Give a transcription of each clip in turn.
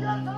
Dios.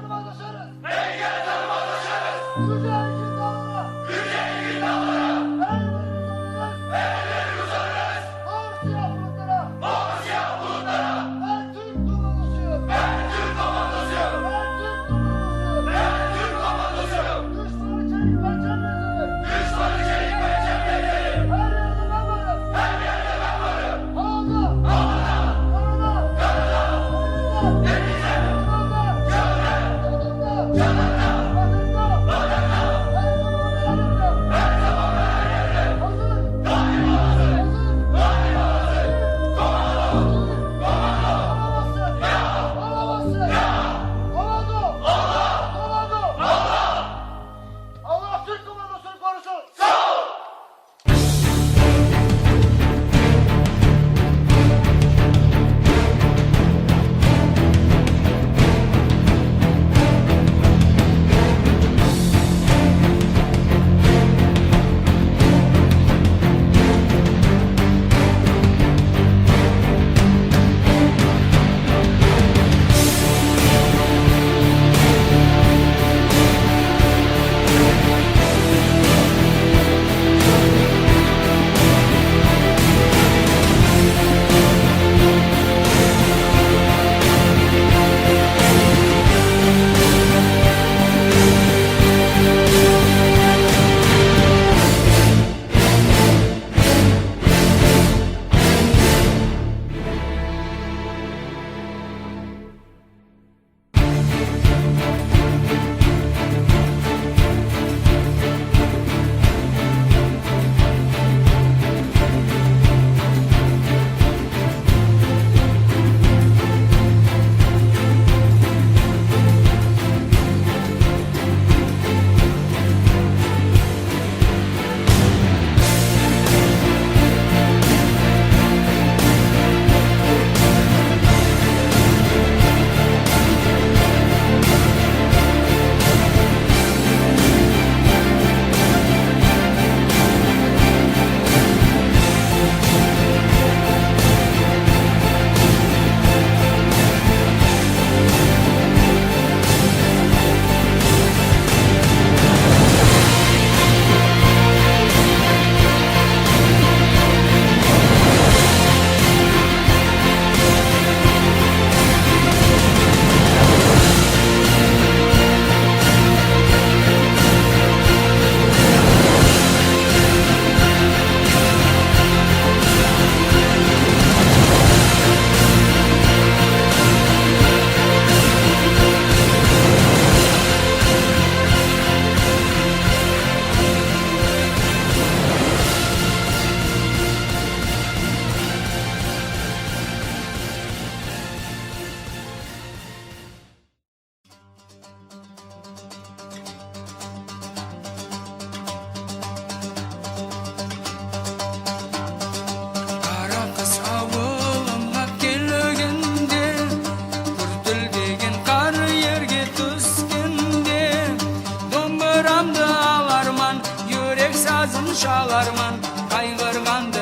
Sazın çalarman Kaygırgandı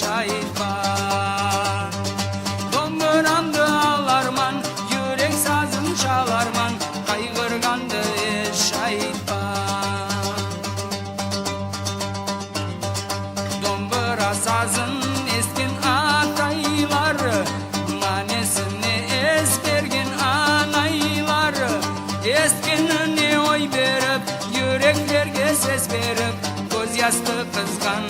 şahitman Domburamdı ağlarman Yürek sazın çalarman Kaygırgandı şahitman Dombura sazın eskin atayları Manesini eskergin anayları. Eskinini oy verip Yüreklerge ses verip Astăzi când